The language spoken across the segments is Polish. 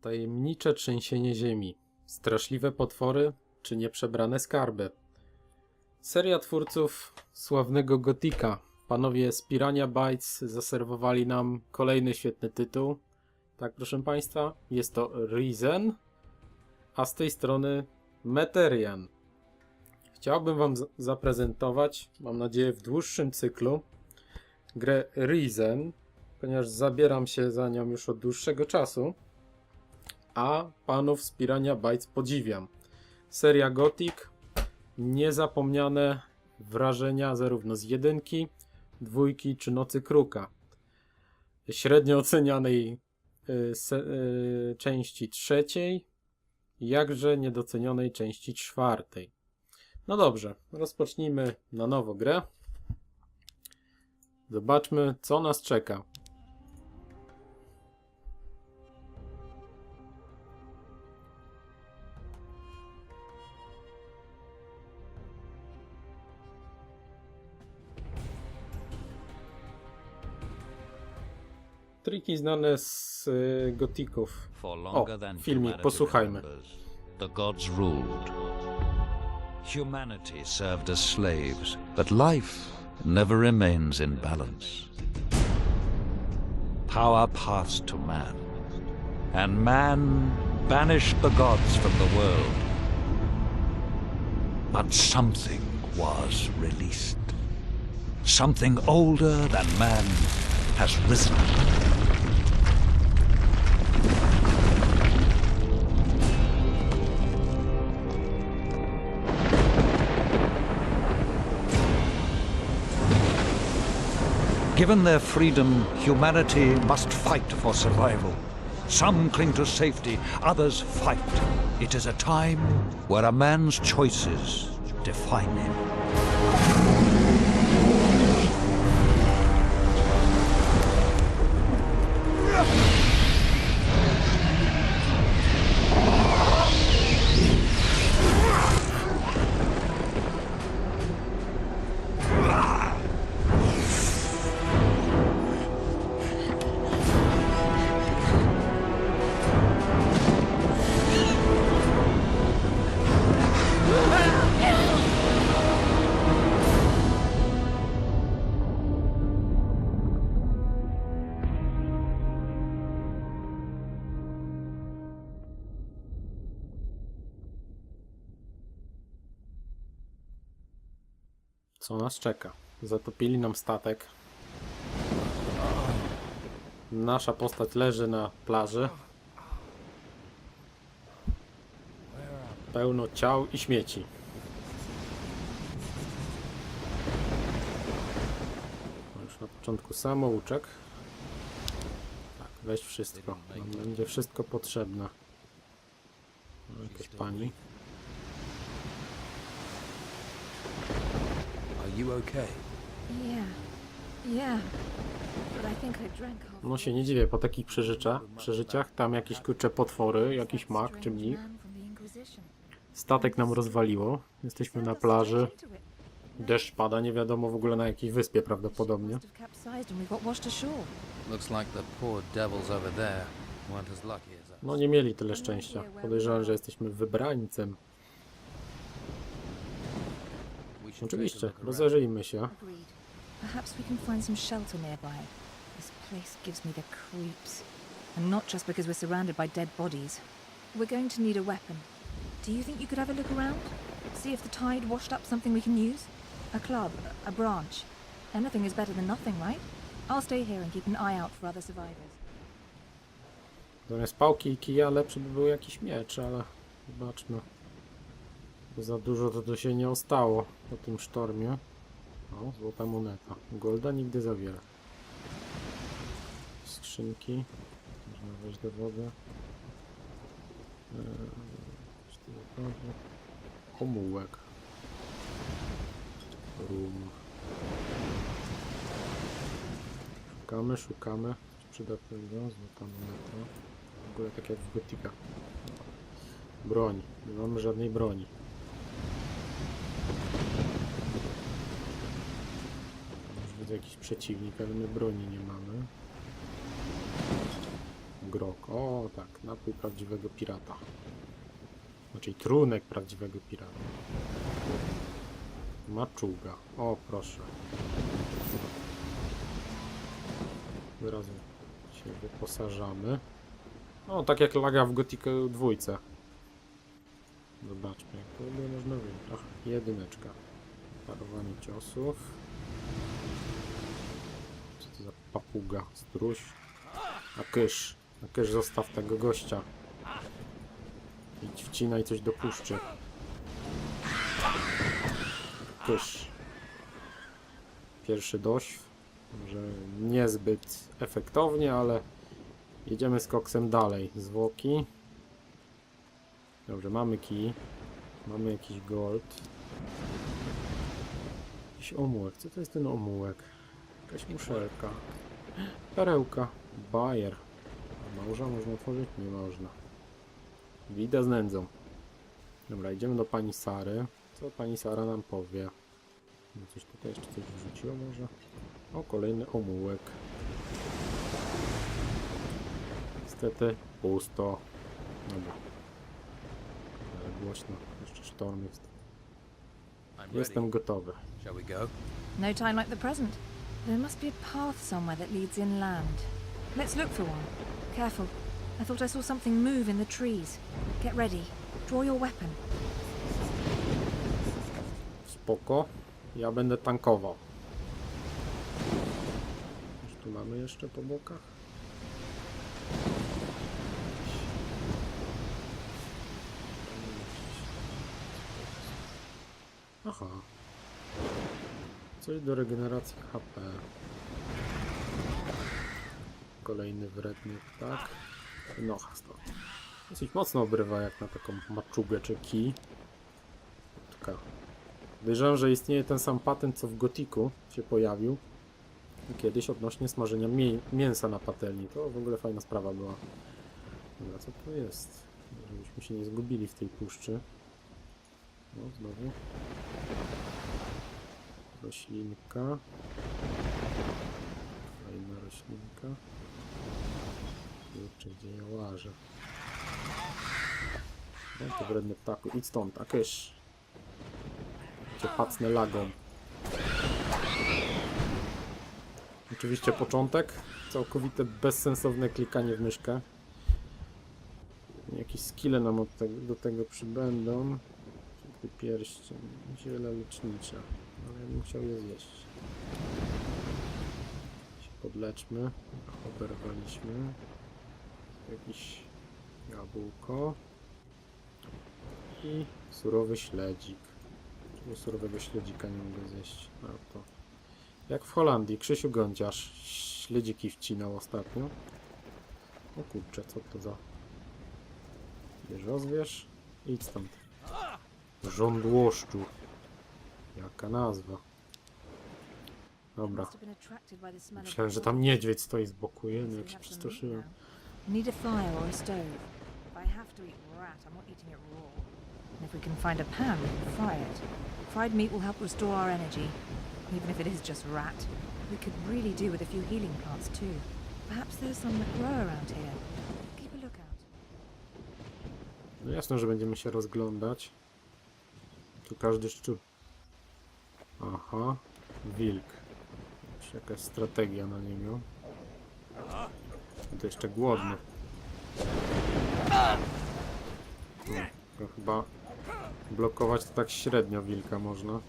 Tajemnicze trzęsienie ziemi. Straszliwe potwory czy nieprzebrane skarby. Seria twórców sławnego Gotika. Panowie z Pirania Bytes zaserwowali nam kolejny świetny tytuł. Tak, proszę Państwa, jest to Reason, a z tej strony Meterian. Chciałbym Wam zaprezentować, mam nadzieję, w dłuższym cyklu grę Reason, ponieważ zabieram się za nią już od dłuższego czasu, a panów z Pirania Bytes podziwiam. Seria Gothic, niezapomniane wrażenia zarówno z jedynki, dwójki czy Nocy Kruka. Średnio ocenianej y, y, części trzeciej, jakże niedocenionej części czwartej. No dobrze, rozpocznijmy na nowo grę. Zobaczmy, co nas czeka. Triki znane z y, gotików. For longer filmik, posłuchajmy. The gods ruled. Humanity served as slaves, but life never remains in balance. Power passed to man, and man banished the gods from the world. But something was released. Something older than man has risen. Given their freedom, humanity must fight for survival. Some cling to safety, others fight. It is a time where a man's choices define him. Co nas czeka? Zatopili nam statek. Nasza postać leży na plaży. Pełno ciał i śmieci. No Już na początku samouczek. Tak, weź wszystko. Nam będzie wszystko potrzebne. No, Jakaś pani. You okay? Yeah. Yeah. But I think I drank half. No się nie dziwię, po takich przeżycia, przeżyciach tam jakieś kurcze potwory, jakiś mak czy mnich. Statek nam rozwaliło. Jesteśmy na plaży. Deszcz pada, nie wiadomo w ogóle na jakiej wyspie prawdopodobnie. Capsized and we got washed ashore. Looks like the poor devils over there weren't as lucky as us. No nie mieli tyle szczęścia. Podejrzewam, że jesteśmy wybrańcem. Oczywiście, rozejrzyjmy się. Agreed. Perhaps we can find some shelter nearby. This place gives me the creeps. And not just because we're surrounded by dead bodies. We're going to need a weapon. Do you think you could have a look around? See if the tide washed up something we can use? A club, a branch. Anything is better than nothing, right? I'll stay here and keep an eye out for other survivors. Zamiast pałki i kija lepszy by był jakiś miecz, ale zobaczmy. Za dużo to tu się nie ostało po tym sztormie. O, złota moneta. Golda nigdy za wiele. Skrzynki. Można wejść do wody. Eee. Omułek. Rum. Szukamy, szukamy. Przydatnego. Złota moneta. W ogóle tak jak w Gotika. Broń. Nie mamy żadnej broni. Widzę jakiś przeciwnik, ale my broni nie mamy. Grog. O, tak, napój prawdziwego pirata. Znaczy trunek prawdziwego pirata. Maczuga. O, proszę. Razu się wyposażamy. O, tak jak laga w Gotikę dwójce. Zobaczmy, jak to można wyjść. Ach, jedyneczka. Parowanie ciosów. To za papuga? Struś. A kysz. A zostaw tego gościa. Idź wcinaj coś do puszczy. Kysz. Pierwszy dośw. Może niezbyt efektownie, ale jedziemy z koksem dalej. Zwłoki. Dobrze, mamy kij. Mamy jakiś gold. Jakiś omułek. Co to jest ten omułek? Jakaś muszelka. Perełka. Bajer. A Małża można otworzyć? Nie można. Widę z nędzą. Dobra, idziemy do pani Sary. Co pani Sara nam powie? No Coś tutaj jeszcze coś wrzuciło może? O, kolejny omułek. Niestety pusto. Dobra. Ale głośno. Jeszcze sztorm jest. Jestem gotowy. No time like the present. There must be a path somewhere that leads inland. Let's look for one. Careful. I thought I saw something move in the trees. Get ready. Draw your weapon. Spoko. Ja będę tankował. Tu mamy jeszcze po bokach? Aha. Coś do regeneracji HP. Kolejny wredny ptak. Nocha stąd. Dosyć mocno obrywa jak na taką maczugę czy kij. Taka Podejrzewam, że istnieje ten sam patent, co w Gotiku się pojawił. Kiedyś odnośnie smażenia mię mięsa na patelni. To w ogóle fajna sprawa była. Dobra, co to jest? Żebyśmy się nie zgubili w tej puszczy. No, znowu. Roślinka. Fajna roślinka. Kurczę, gdzie ja łażę? No to wredny ptaku. Idź stąd, a kysz cię pacnę lagą. Oczywiście początek. Całkowite bezsensowne klikanie w myszkę. Jakieś skille nam do tego przybędą. Pierścień, ziele lecznicze. Ale bym chciał je zjeść. Się podleczmy. Oberwaliśmy. Jakiś jabłko. I surowy śledzik. Czemu surowego śledzika nie mogę zjeść? No to... Jak w Holandii, Krzysiu Gądziarz śledziki wcinał ostatnio. O kurczę, co to za... Bierz, rozwierz, idź stąd. Żądłoszczu. Jaka nazwa. Dobra. Myślałem, że tam niedźwiedź stoi z boku. Jeny, jak się przestraszyłem. now. Need a fire or a stove. If I have to eat rat, I'm not eating it raw. And if we can find a pan, we can fry it. Fried meat will help restore our energy, even if it is just rat. We could really do with a few healing plants too. Perhaps there's some that grow around here. Keep a lookout. No jasne, że będziemy się rozglądać. Tu każdy szczur. Aha, wilk. Czy jakaś strategia na niego. To jeszcze głodny. No, to chyba blokować to tak średnio wilka można.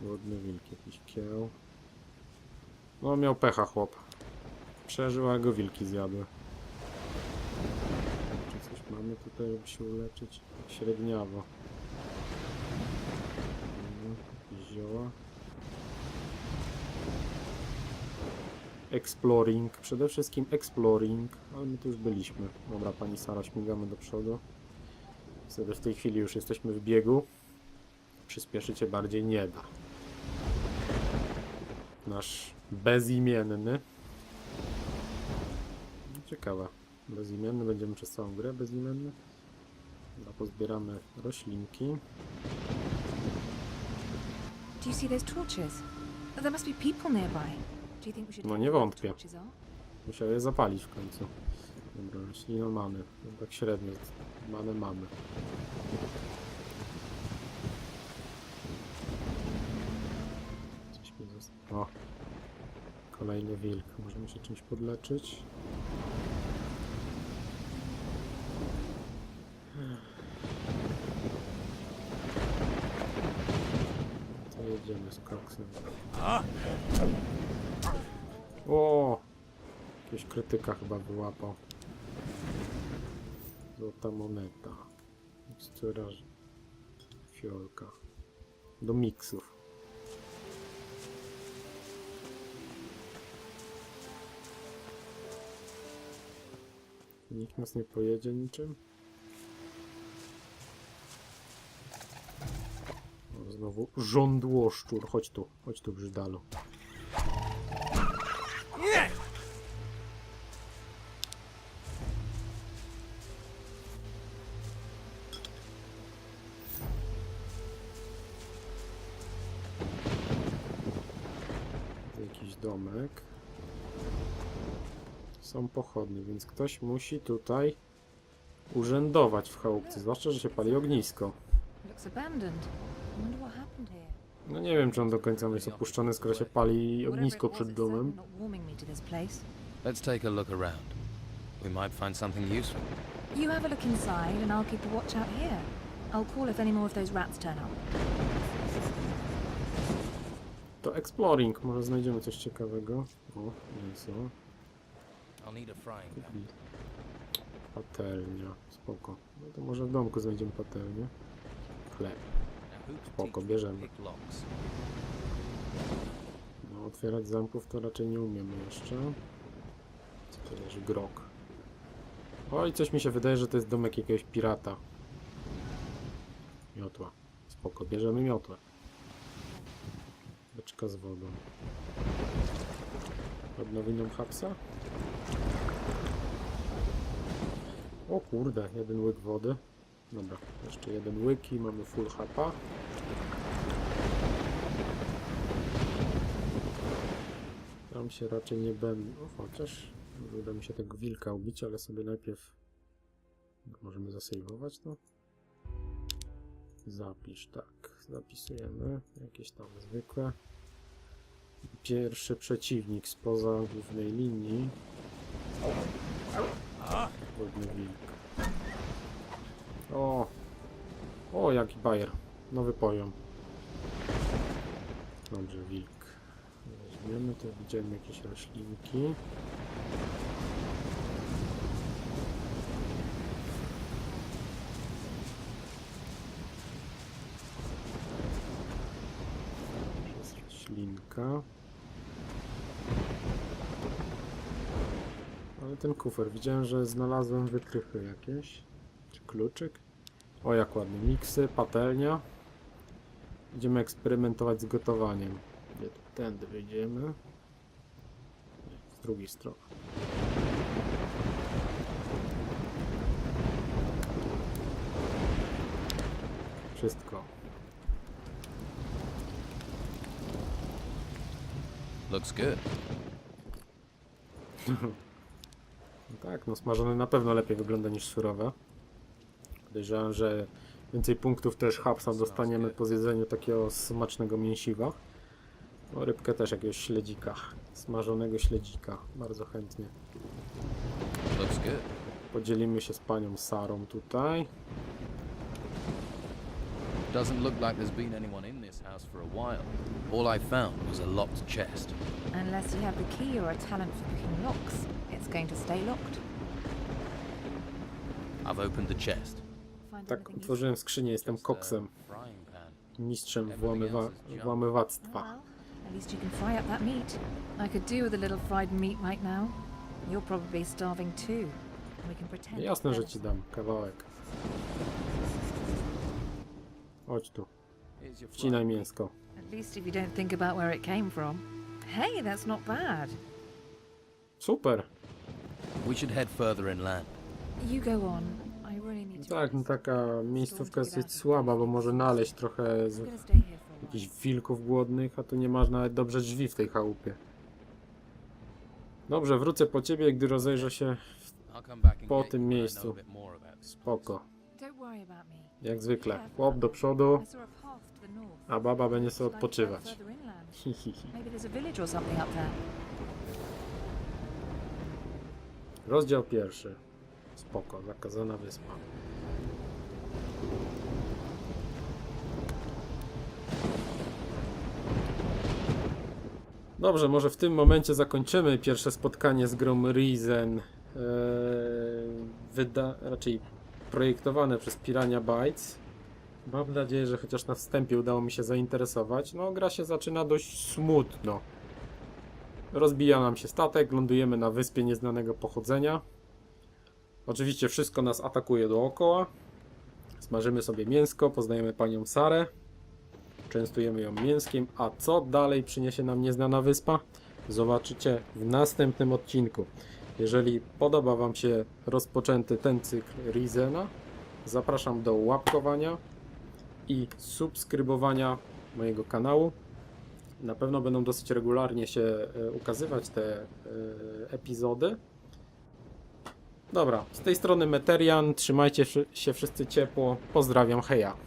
Głodny wilk, jakiś kieł. No miał pecha chłop. Przeżył, a go wilki zjadły. Czy coś mamy tutaj, żeby się uleczyć? Średniawo. Zioła. Exploring. Przede wszystkim exploring. Ale my tu już byliśmy. Dobra, pani Sara, śmigamy do przodu. Wtedy w tej chwili już jesteśmy w biegu. Przyspieszyć się bardziej nie da. Nasz bezimienny. Ciekawe. Bezimienny, będziemy przez całą grę bezimienny. Pozbieramy roślinki. Do you see those torches? There must be people nearby. Do you think we should No nie wątpię. Musiał je zapalić w końcu. Dobra, ślino mamy. No, tak średnio. Manę mamy. Coś mi zostało. O! Kolejny wilk. Możemy się czymś podleczyć. To jedziemy z koksem. O! Jakiegoś krytyka chyba wyłapał. Złota moneta. Mikstura fiolka. Do miksów. Nikt nas nie pojedzie niczym. Znowu żądłoszczur. Chodź tu, chodź tu brzydalu. Jakiś domek. Są pochodnie, więc ktoś musi tutaj urzędować w chałupce, zwłaszcza, że się pali ognisko. Looks abandoned. I wonder what happened here. No nie wiem, czy on do końca jest opuszczony, skoro się pali ognisko przed domem. Let's take a look around. We might find something useful. You have a look inside, and I'll keep a watch out here. I'll call if any more of those rats turn up. To exploring, może znajdziemy coś ciekawego. O, mięso, I'll need a frying pan. patelnia, spoko. No to może w domku znajdziemy patelnię. Chleb. Spoko, bierzemy. No, otwierać zamków to raczej nie umiemy jeszcze. Co to leży? Grok. Oj, coś mi się wydaje, że to jest domek jakiegoś pirata. Miotła. Spoko, bierzemy miotłę. Beczka z wodą. Odnowimy hapsa? O kurde, jeden łyk wody. Dobra, jeszcze jeden łyk i mamy full hapa. Tam się raczej nie będę. Chociaż uda mi się tego wilka ubić, ale sobie najpierw możemy zasejwować to. Zapisz, tak. Zapisujemy. Jakieś tam zwykłe. Pierwszy przeciwnik spoza głównej linii. Wodny wilk. O! O, jaki bajer. Nowy poziom. Dobrze, wilk. Weźmiemy, to widziałem jakieś roślinki. Jest roślinka. Ale ten kufer, widziałem, że znalazłem wytrychy jakieś. Czy kluczyk? O, jak ładnie. Miksy, patelnia. Będziemy eksperymentować z gotowaniem. Gdzie tu? Tędy wyjdziemy. Nie, z drugiej strony. Wszystko. Looks good. No tak, no smażone na pewno lepiej wygląda niż surowe. Podejrzewam, że więcej punktów też hapsa dostaniemy po zjedzeniu takiego smacznego mięsiwa. O, rybkę też jakiegoś śledzika. Smażonego śledzika. Bardzo chętnie. Looks good. Podzielimy się z panią Sarą tutaj. Doesn't look like there's been anyone in this house for a while. All I found was a locked chest. Unless you have the key or a talent for picking locks, it's going to stay locked. I've opened the chest. Tak, otworzyłem skrzynię, jestem koksem. Mistrzem włamywa włamywactwa. Well, at least you can fry up that meat. I could do with a little fried meat right now. You're probably starving too. We can pretend. Jasne, że ci dam kawałek. Chodź tu, wcinaj mięsko. At least if you don't think about where it came from. Hey, that's not bad. Super! We should head further inland. You go on. Tak, no taka miejscówka jest dość słaba, bo może naleźć trochę z jakichś wilków głodnych, a tu nie masz nawet dobrze drzwi w tej chałupie. Dobrze, wrócę po ciebie, gdy rozejrzę się Po tym miejscu. spoko. Jak zwykle. Chłop do przodu, a baba będzie sobie odpoczywać. Hi, hi, hi. Rozdział pierwszy. Spoko, zakazana wyspa. Dobrze, może w tym momencie zakończymy pierwsze spotkanie z grą Risen. Eee, wyda, raczej projektowane przez Pirania Bytes. Mam nadzieję, że chociaż na wstępie udało mi się zainteresować. No, gra się zaczyna dość smutno. Rozbija nam się statek, lądujemy na wyspie nieznanego pochodzenia. Oczywiście wszystko nas atakuje dookoła. Smażymy sobie mięsko, poznajemy panią Sarę. Częstujemy ją mięskiem, a co dalej przyniesie nam nieznana wyspa? Zobaczycie w następnym odcinku. Jeżeli podoba Wam się rozpoczęty ten cykl Rizena, zapraszam do łapkowania i subskrybowania mojego kanału. Na pewno będą dosyć regularnie się e, ukazywać te e, epizody. Dobra, z tej strony Meterian, trzymajcie się wszyscy ciepło, pozdrawiam, heja.